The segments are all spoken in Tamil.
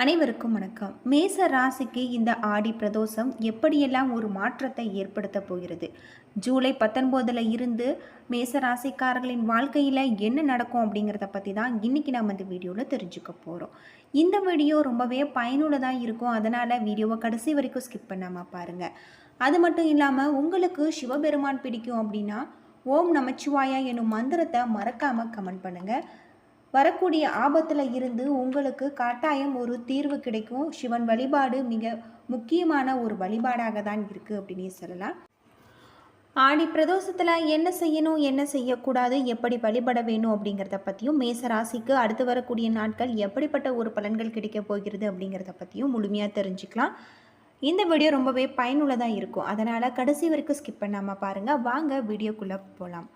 அனைவருக்கும் வணக்கம். மேச ராசிக்கு இந்த ஆடி பிரதோஷம் எப்படியெல்லாம் ஒரு மாற்றத்தை ஏற்படுத்த போகிறது? ஜூலை பத்தொன்பதில் இருந்து மேச ராசிக்காரர்களின் வாழ்க்கையில் என்ன நடக்கும் அப்படிங்கிறத பற்றி தான் இன்றைக்கி நம்ம இந்த வீடியோவில் தெரிஞ்சுக்க போகிறோம் இந்த வீடியோ ரொம்பவே பயனுள்ளதாக இருக்கும். அதனால் வீடியோவை கடைசி வரைக்கும் ஸ்கிப் பண்ணாமல் பாருங்கள் அது மட்டும் இல்லாமல் உங்களுக்கு சிவபெருமான் பிடிக்கும் அப்படின்னா ஓம் நமச்சிவாயா எனும் மந்திரத்தை மறக்காமல் கமெண்ட் பண்ணுங்கள் வரக்கூடிய ஆபத்தில் இருந்து உங்களுக்கு கட்டாயம் ஒரு தீர்வு கிடைக்கும். சிவன் வழிபாடு மிக முக்கியமான ஒரு வழிபாடாக தான் இருக்குது அப்படின்னு சொல்லலாம். ஆடி பிரதோஷத்தில் என்ன செய்யணும் என்ன செய்யக்கூடாது எப்படி வழிபட வேணும் அப்படிங்கிறத பற்றியும் மேச ராசிக்கு அடுத்து வரக்கூடிய நாட்கள் எப்படிப்பட்ட ஒரு பலன்கள் கிடைக்கப் போகிறது அப்படிங்கிறத பற்றியும் முழுமையாக தெரிஞ்சுக்கலாம். இந்த வீடியோ ரொம்பவே பயனுள்ளதாக இருக்கும். அதனால் கடைசி வரைக்கும் ஸ்கிப் பண்ணாமல் பாருங்கள் வாங்க வீடியோக்குள்ளே போகலாம்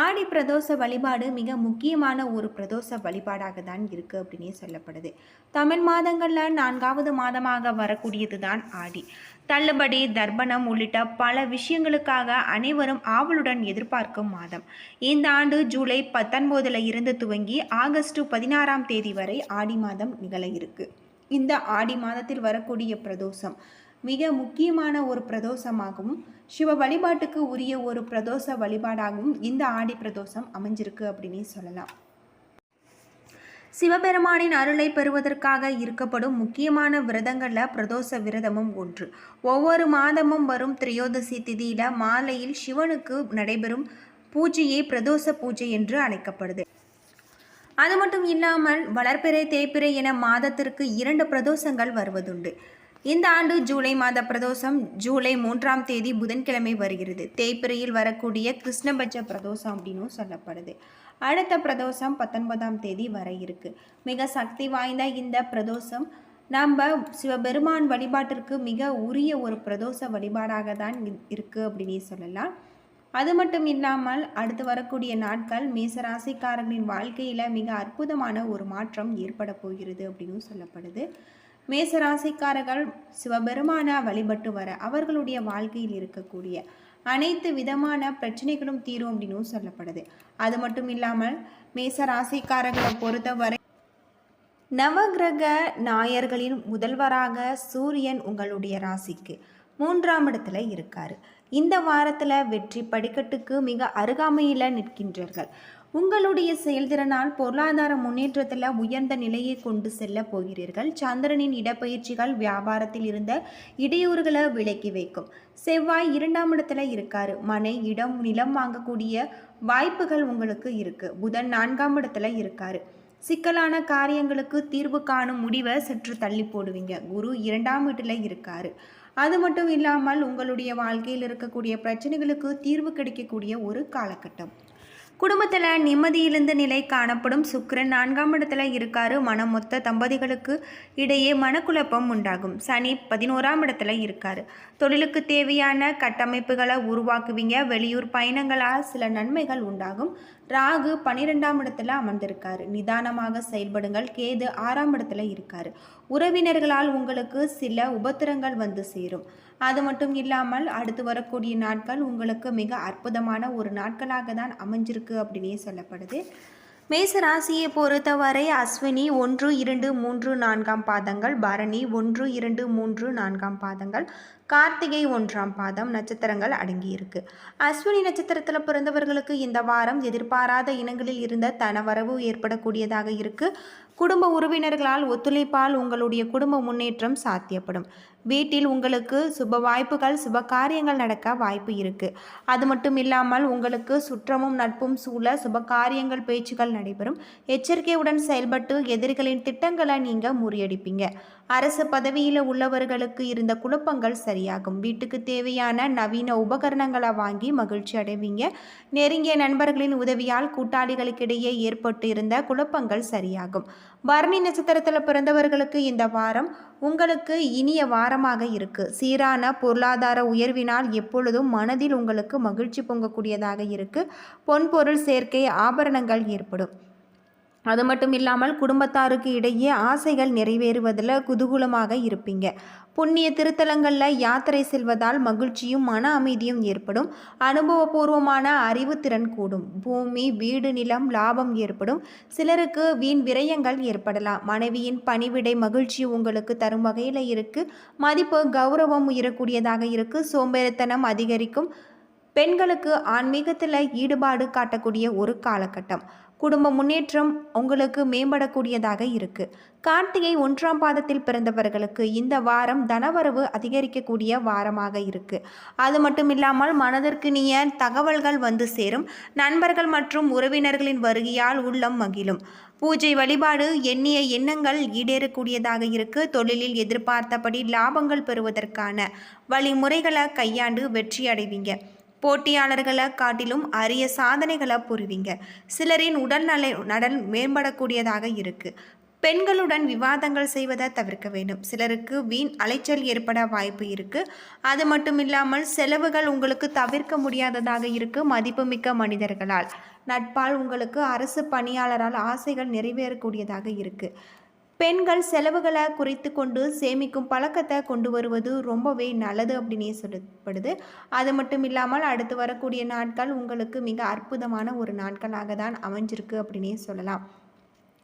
ஆடி பிரதோஷ வழிபாடு மிக முக்கியமான ஒரு பிரதோஷ வழிபாடாக தான் இருக்குது அப்படின்னே சொல்லப்படுது. தமிழ் மாதங்களில் நான்காவது மாதமாக வரக்கூடியது தான் ஆடி. தள்ளுபடி தர்ப்பணம் உள்ளிட்ட பல விஷயங்களுக்காக அனைவரும் ஆவலுடன் எதிர்பார்க்கும் மாதம். இந்த ஆண்டு ஜூலை பத்தொன்பதுல இருந்து துவங்கி ஆகஸ்ட் பதினாறாம் தேதி வரை ஆடி மாதம் நிகழ இருக்கு. இந்த ஆடி மாதத்தில் வரக்கூடிய பிரதோஷம் மிக முக்கியமான ஒரு பிரதோஷமாகவும் சிவ வழிபாட்டுக்கு உரிய ஒரு பிரதோஷ வழிபாடாகவும் இந்த ஆடி பிரதோஷம் அமைஞ்சிருக்கு அப்படின்னே சொல்லலாம். சிவபெருமானின் அருளை பெறுவதற்காக இருக்கப்படும் முக்கியமான விரதங்களில் பிரதோஷ விரதமும் ஒன்று. ஒவ்வொரு மாதமும் வரும் திரையோதசி திதியில மாலையில் சிவனுக்கு நடைபெறும் பூஜையே பிரதோஷ பூஜை என்று அழைக்கப்படுது. அது மட்டும் இல்லாமல் வளர்ப்பிறை தேய்பிறை என மாதத்திற்கு இரண்டு பிரதோஷங்கள் வருவதுண்டு. இந்த ஆண்டு ஜூலை மாத பிரதோஷம் ஜூலை மூன்றாம் தேதி புதன்கிழமை வருகிறது. தேய்பிரையில் வரக்கூடிய கிருஷ்ணபட்ச பிரதோஷம் அப்படின்னும் சொல்லப்படுது. அடுத்த பிரதோஷம் பத்தொன்பதாம் தேதி வர இருக்கு. மிக சக்தி வாய்ந்த இந்த பிரதோஷம் நம்ம சிவபெருமான் வழிபாட்டிற்கு மிக உரிய ஒரு பிரதோஷ வழிபாடாக தான் இருக்குது அப்படின்னு சொல்லலாம். அது மட்டும் இல்லாமல் அடுத்து வரக்கூடிய நாட்கள் மேசராசிக்காரர்களின் வாழ்க்கையில் மிக அற்புதமான ஒரு மாற்றம் ஏற்பட போகிறது அப்படின்னு சொல்லப்படுது. மேசராசிக்காரர்கள் சிவபெருமான வழிபட்டு வர அவர்களுடைய வாழ்க்கையில் இருக்கக்கூடிய அனைத்து விதமான பிரச்சனைகளும் தீரும் அப்படின்னு சொல்லப்படுது. அது மட்டும் இல்லாமல் மேச ராசிக்காரர்களை பொறுத்தவரை நவகிரக நாயர்களின் முதல்வராக சூரியன் உங்களுடைய ராசிக்கு மூன்றாம் இடத்துல இருக்காரு. இந்த வாரத்தில் வெற்றி படிக்கட்டுக்கு மிக அருகாமையில் நிற்கின்றீர்கள். உங்களுடைய செயல்திறனால் பொருளாதார முன்னேற்றத்தில் உயர்ந்த நிலையை கொண்டு செல்ல போகிறீர்கள். சந்திரனின் இடப்பயிற்சிகள் வியாபாரத்தில் இருந்த இடையூறுகளை விலக்கி வைக்கும். செவ்வாய் இரண்டாம் இடத்துல இருக்காரு. மனை இடம் நிலம் வாங்கக்கூடிய வாய்ப்புகள் உங்களுக்கு இருக்குது புதன் நான்காம் இடத்துல இருக்காரு. சிக்கலான காரியங்களுக்கு தீர்வு காணும் முடிவை சற்று தள்ளி போடுவீங்க. குரு இரண்டாம் வீட்டில் இருக்காரு. அது மட்டும் இல்லாமல் உங்களுடைய வாழ்க்கையில் இருக்கக்கூடிய பிரச்சனைகளுக்கு தீர்வு கிடைக்கக்கூடிய ஒரு காலகட்டம். குடும்பத்தில் நிம்மதியிலிருந்து நிலை காணப்படும். சுக்கரன் நான்காம் இடத்துல இருக்காரு. மனமொத்த தம்பதிகளுக்கு இடையே மனக்குழப்பம் உண்டாகும். சனி பதினோராம் இடத்துல இருக்காரு. தொழிலுக்கு தேவையான கட்டமைப்புகளை உருவாக்குவீங்க. வெளியூர் பயணங்களால் சில நன்மைகள் உண்டாகும். ராகு பனிரெண்டாம் இடத்துல அமர்ந்திருக்காரு. நிதானமாக செயல்படுங்கள். கேது ஆறாம் இடத்துல இருக்காரு. உறவினர்களால் உங்களுக்கு சில உபத்திரங்கள் வந்து சேரும். அது மட்டும் இல்லாமல் அடுத்து வரக்கூடிய நாட்கள் உங்களுக்கு மிக அற்புதமான ஒரு நாட்களாக தான் அமைஞ்சிருக்கு அப்படின்னே சொல்லப்படுது. மேச ராசியை பொறுத்தவரை அஸ்வினி ஒன்று இரண்டு மூன்று நான்காம் பாதங்கள் பரணி ஒன்று இரண்டு மூன்று நான்காம் பாதங்கள் கார்த்திகை ஒன்றாம் பாதம் நட்சத்திரங்கள் அடங்கியிருக்கு. அஸ்வினி நட்சத்திரத்தில் பிறந்தவர்களுக்கு இந்த வாரம் எதிர்பாராத இனங்களில் இருந்த தனவரவு ஏற்படக்கூடியதாக இருக்கு. குடும்ப உறவினர்களால் ஒத்துழைப்பால் உங்களுடைய குடும்ப முன்னேற்றம் சாத்தியப்படும். வீட்டில் உங்களுக்கு சுப வாய்ப்புகள் சுப காரியங்கள் நடக்க வாய்ப்பு இருக்கு. அது மட்டும் இல்லாமல் உங்களுக்கு சுற்றமும் நட்பும் சூழ சுப காரியங்கள் பேச்சுகள் நடைபெறும். எச்சரிக்கையுடன் செயல்பட்டு எதிரிகளின் திட்டங்களை நீங்க முறியடிப்பீங்க. அரசு பதவியில் உள்ளவர்களுக்கு இருந்த குழப்பங்கள் சரியாகும். வீட்டுக்கு தேவையான நவீன உபகரணங்களை வாங்கி மகிழ்ச்சி அடைவீங்க. நெருங்கிய நண்பர்களின் உதவியால் கூட்டாளிகளுக்கிடையே ஏற்பட்டு இருந்த குழப்பங்கள் சரியாகும். பரணி நட்சத்திரத்தில் பிறந்தவர்களுக்கு இந்த வாரம் உங்களுக்கு இனிய வாரமாக இருக்கு. சீரான பொருளாதார உயர்வினால் எப்பொழுதும் மனதில் உங்களுக்கு மகிழ்ச்சி பொங்கக்கூடியதாக இருக்கு. பொன்பொருள் சேர்க்கை ஆபரணங்கள் ஏற்படும். அது மட்டும் இல்லாமல் குடும்பத்தாருக்கு இடையே ஆசைகள் நிறைவேறுவதில் குதூகூலமாக இருப்பீங்க. புண்ணிய திருத்தலங்களில் யாத்திரை செல்வதால் மகிழ்ச்சியும் மன அமைதியும் ஏற்படும். அனுபவபூர்வமான அறிவுத்திறன் கூடும். பூமி வீடு நிலம் லாபம் ஏற்படும். சிலருக்கு வீண் விரயங்கள் ஏற்படலாம். மனைவியின் பணிவிடை மகிழ்ச்சி உங்களுக்கு தரும் வகையில் இருக்குது மதிப்பு கௌரவம் உயரக்கூடியதாக இருக்குது சோம்பேறித்தனம் அதிகரிக்கும். பெண்களுக்கு ஆன்மீகத்தில் ஈடுபாடு காட்டக்கூடிய ஒரு காலகட்டம். குடும்ப முன்னேற்றம் உங்களுக்கு மேம்படக்கூடியதாக இருக்கு. கார்த்திகை ஒன்றாம் பாதத்தில் பிறந்தவர்களுக்கு இந்த வாரம் தனவரவு அதிகரிக்கக்கூடிய வாரமாக இருக்கு. அது மட்டும் இல்லாமல் மனதிற்கு நீய தகவல்கள் வந்து சேரும். நண்பர்கள் மற்றும் உறவினர்களின் வருகையால் உள்ளம் மகிழும். பூஜை வழிபாடு எண்ணிய எண்ணங்கள் ஈடேறக்கூடியதாக இருக்கு. தொழிலில் எதிர்பார்த்தபடி லாபங்கள் பெறுவதற்கான வழிமுறைகளை கையாண்டு வெற்றி அடைவீங்க போட்டியாளர்களை காட்டிலும் அரிய சாதனைகளை புரிவீங்க. சிலரின் உடல்நல நடன் மேம்படக்கூடியதாக இருக்குது பெண்களுடன் விவாதங்கள் செய்வதை தவிர்க்க வேண்டும். சிலருக்கு வீண் அலைச்சல் ஏற்பட வாய்ப்பு இருக்குது அது மட்டும் இல்லாமல் செலவுகள் உங்களுக்கு தவிர்க்க முடியாததாக இருக்குது மதிப்புமிக்க மனிதர்களால். நட்பால் உங்களுக்கு அரசு பணியாளரால் ஆசைகள் நிறைவேறக்கூடியதாக இருக்குது பெண்கள் செலவுகளை குறைத்து கொண்டு சேமிக்கும் பழக்கத்தை கொண்டு வருவது ரொம்பவே நல்லது அப்படின்னே சொல்லப்படுது. அது மட்டும் இல்லாமல் அடுத்து வரக்கூடிய நாட்கள் உங்களுக்கு மிக அற்புதமான ஒரு நாட்களாக தான் அமைஞ்சிருக்கு அப்படின்னே சொல்லலாம்.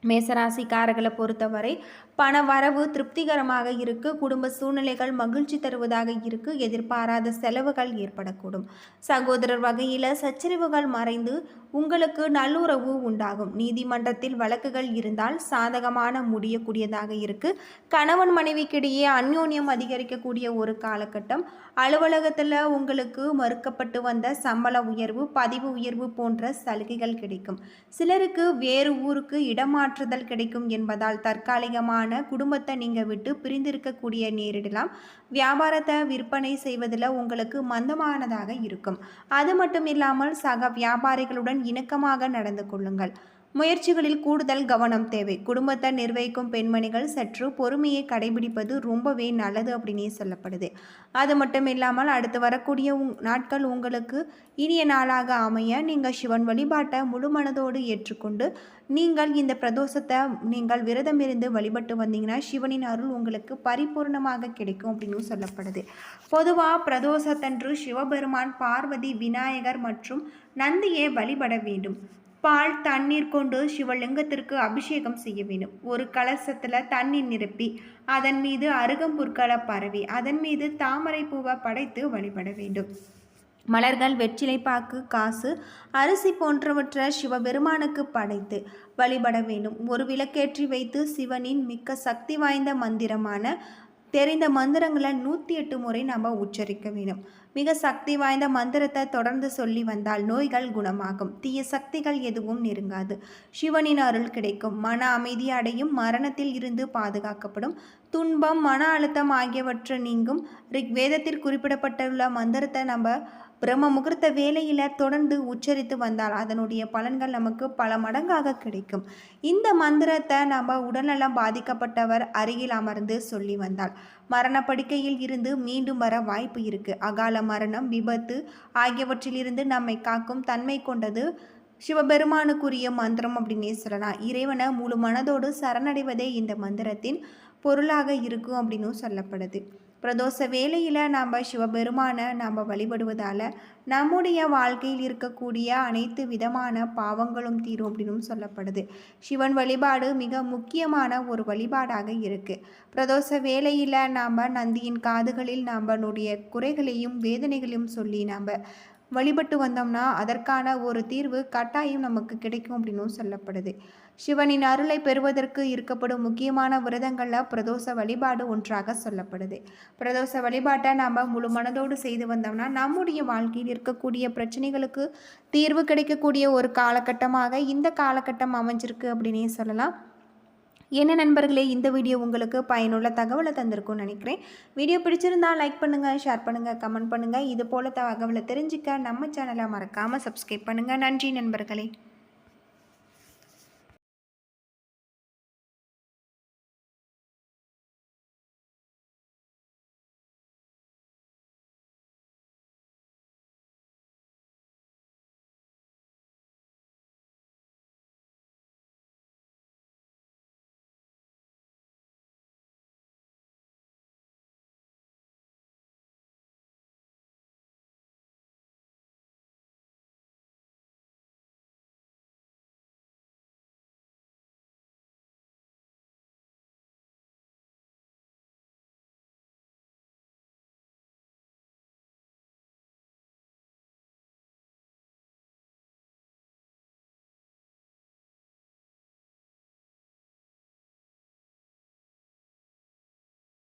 மேசராசிக்காரர்களை பொறுத்தவரை பண வரவு திருப்திகரமாக இருக்கு. குடும்ப சூழ்நிலைகள் மகிழ்ச்சி தருவதாக இருக்கு. எதிர்பாராத செலவுகள் ஏற்படக்கூடும். சகோதரர் வகையில் சச்சரிவுகள் மறைந்து உங்களுக்கு நல்லுறவு உண்டாகும். நீதிமன்றத்தில் வழக்குகள் இருந்தால் சாதகமான முடியக்கூடியதாக இருக்கு. கணவன் மனைவிக்கிடையே அந்யோன்யம் அதிகரிக்கக்கூடிய ஒரு காலகட்டம். அலுவலகத்தில் உங்களுக்கு மறுக்கப்பட்டு வந்த சம்பள உயர்வு பதிவு உயர்வு போன்ற சலுகைகள் கிடைக்கும். சிலருக்கு வேறு ஊருக்கு இடமாற்றுதல் கிடைக்கும் என்பதால் தற்காலிகமான குடும்பத்தை நீங்கள் விட்டு பிரிந்திருக்கக்கூடிய நேரிடலாம். வியாபாரத்தை விற்பனை செய்வதில் உங்களுக்கு மந்தமானதாக இருக்கும். அது மட்டும் இல்லாமல் சக வியாபாரிகளுடன் இணக்கமாக நடந்து கொள்ளுங்கள். முயற்சிகளில் கூடுதல் கவனம் தேவை. குடும்பத்தை நிர்வகிக்கும் பெண்மணிகள் சற்று பொறுமையை கடைபிடிப்பது ரொம்பவே நல்லது அப்படின்னே சொல்லப்படுது. அது மட்டும் இல்லாமல் அடுத்து வரக்கூடிய உங் நாட்கள் உங்களுக்கு இனிய நாளாக அமைய நீங்கள் சிவன் வழிபாட்டை முழு மனதோடு ஏற்றுக்கொண்டு நீங்கள் இந்த பிரதோஷத்தை நீங்கள் விரதம் இருந்து வழிபட்டு வந்தீங்கன்னா சிவனின் அருள் உங்களுக்கு பரிபூர்ணமாக கிடைக்கும் அப்படின்னு சொல்லப்படுது. பொதுவாக பிரதோஷத்தன்று சிவபெருமான் பார்வதி விநாயகர் மற்றும் நந்தியை வழிபட வேண்டும். பால் தண்ணீர் கொண்டு சிவலிங்கத்திற்கு அபிஷேகம் செய்ய வேண்டும். ஒரு கலசத்தில் தண்ணீர் நிரப்பி அதன் மீது அருகம்புற்களை பரவி அதன் மீது தாமரை பூவை படைத்து வழிபட வேண்டும். மலர்கள் வெற்றிலைப்பாக்கு காசு அரிசி போன்றவற்றை சிவபெருமானுக்கு படைத்து வழிபட வேண்டும். ஒரு விளக்கேற்றி வைத்து சிவனின் மிக்க சக்தி வாய்ந்த மந்திரமான தெரிந்த மந்திரங்களை நூற்றி எட்டு முறை நம்ம உச்சரிக்க வேண்டும். மிக சக்தி வாய்ந்த மந்திரத்தை தொடர்ந்து சொல்லி வந்தால் நோய்கள் குணமாகும். தீய சக்திகள் எதுவும் நெருங்காது. சிவனின் அருள் கிடைக்கும். மன அமைதி அடையும். மரணத்தில் இருந்து பாதுகாக்கப்படும். துன்பம் மன அழுத்தம் ஆகியவற்றை நீங்கும். ரிக்வேதத்தில் குறிப்பிடப்பட்டுள்ள மந்திரத்தை நம்ம பிரம்ம முகூர்த்த வேலையில் தொடர்ந்து உச்சரித்து வந்தால் அதனுடைய பலன்கள் நமக்கு பல மடங்காக கிடைக்கும். இந்த மந்திரத்தை நம்ம உடல்நலம் பாதிக்கப்பட்டவர் அருகில் அமர்ந்து சொல்லி வந்தால் மரணப்படுக்கையில் இருந்து மீண்டும் வர வாய்ப்பு இருக்கு. அகால மரணம் விபத்து ஆகியவற்றிலிருந்து நம்மை காக்கும் தன்மை கொண்டது சிவபெருமானுக்குரிய மந்திரம் அப்படின்னே சொல்லலாம். இறைவனை முழு மனதோடு சரணடைவதே இந்த மந்திரத்தின் பொருளாக இருக்கும் அப்படின்னும் சொல்லப்படுது. பிரதோஷ வேலையில் நாம் சிவபெருமானை நாம் வழிபடுவதால் நம்முடைய வாழ்க்கையில் இருக்கக்கூடிய அனைத்து விதமான பாவங்களும் தீரும் அப்படின்னு சொல்லப்படுது. சிவன் வழிபாடு மிக முக்கியமான ஒரு வழிபாடாக இருக்குது பிரதோஷ வேலையில் நாம் நந்தியின் காதுகளில் நம்மளுடைய குறைகளையும் வேதனைகளையும் சொல்லி நாம் வழிபட்டு வந்தோம்னா அதற்கான ஒரு தீர்வு கட்டாயம் நமக்கு கிடைக்கும் அப்படின்னும் சொல்லப்படுது. சிவனின் அருளை பெறுவதற்கு இருக்கப்படும் முக்கியமான விரதங்களில் பிரதோஷ வழிபாடு ஒன்றாக சொல்லப்படுது. பிரதோஷ வழிபாட்டை நாம் முழு மனதோடு செய்து வந்தோம்னா நம்முடைய வாழ்க்கையில் இருக்கக்கூடிய பிரச்சனைகளுக்கு தீர்வு கிடைக்கக்கூடிய ஒரு காலகட்டமாக இந்த காலகட்டம் அமைஞ்சிருக்கு அப்படின்னே சொல்லலாம். என்ன நண்பர்களே இந்த வீடியோ உங்களுக்கு பயனுள்ள தகவலை தந்திருக்கும்னு நினைக்கிறேன். வீடியோ பிடிச்சிருந்தா லைக் பண்ணுங்கள் ஷேர் பண்ணுங்கள் கமெண்ட் பண்ணுங்கள் இது போல் தகவலை தெரிஞ்சுக்க நம்ம சேனலை மறக்காமல் சப்ஸ்கிரைப் பண்ணுங்கள் நன்றி நண்பர்களே.